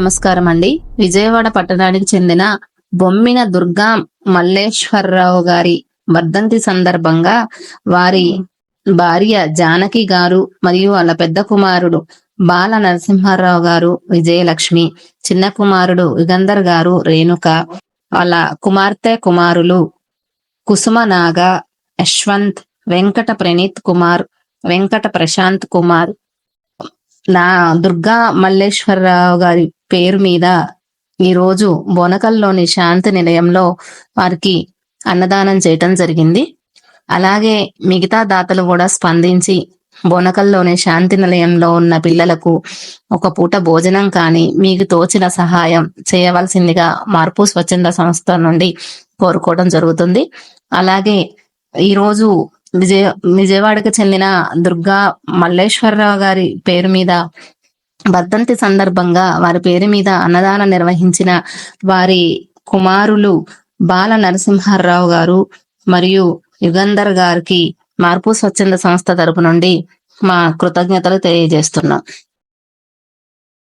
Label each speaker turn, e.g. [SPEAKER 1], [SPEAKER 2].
[SPEAKER 1] నమస్కారం అండి విజయవాడ పట్టణానికి చెందిన బొమ్మిన దుర్గా మల్లేశ్వరరావు గారి వర్ధంతి సందర్భంగా వారి భార్య జానకి గారు మరియు వాళ్ళ పెద్ద కుమారుడు బాల నరసింహారావు గారు విజయలక్ష్మి చిన్న కుమారుడు యుగంధర్ గారు రేణుక వాళ్ళ కుమార్తె కుమారులు కుసుమ నాగ యశ్వంత్ వెంకట ప్రణీత్ కుమార్ వెంకట ప్రశాంత్ కుమార్. నా దుర్గా మల్లేశ్వరరావు గారి పేరు మీద ఈరోజు బొనకల్లోని బోనకల్లోని శాంతి నిలయంలో వారికి అన్నదానం చేయటం జరిగింది. అలాగే మిగతా దాతలు కూడా స్పందించి బోనకల్లోని శాంతి నిలయంలో ఉన్న పిల్లలకు ఒక పూట భోజనం కానీ మీకు తోచిన సహాయం చేయవలసిందిగా మార్పు స్వచ్ఛంద సంస్థ నుండి కోరుకోవడం జరుగుతుంది. అలాగే ఈరోజు విజయ విజయవాడకు చెందిన దుర్గా మల్లేశ్వరరావు గారి పేరు మీద వర్ధంతి సందర్భంగా వారి పేరు మీద అన్నదానం నిర్వహించిన వారి కుమారులు బాల నరసింహారావు గారు మరియు యుగంధర్ గారికి మార్పు స్వచ్ఛంద సంస్థ తరపు నుండి మా కృతజ్ఞతలు తెలియజేస్తున్నాం.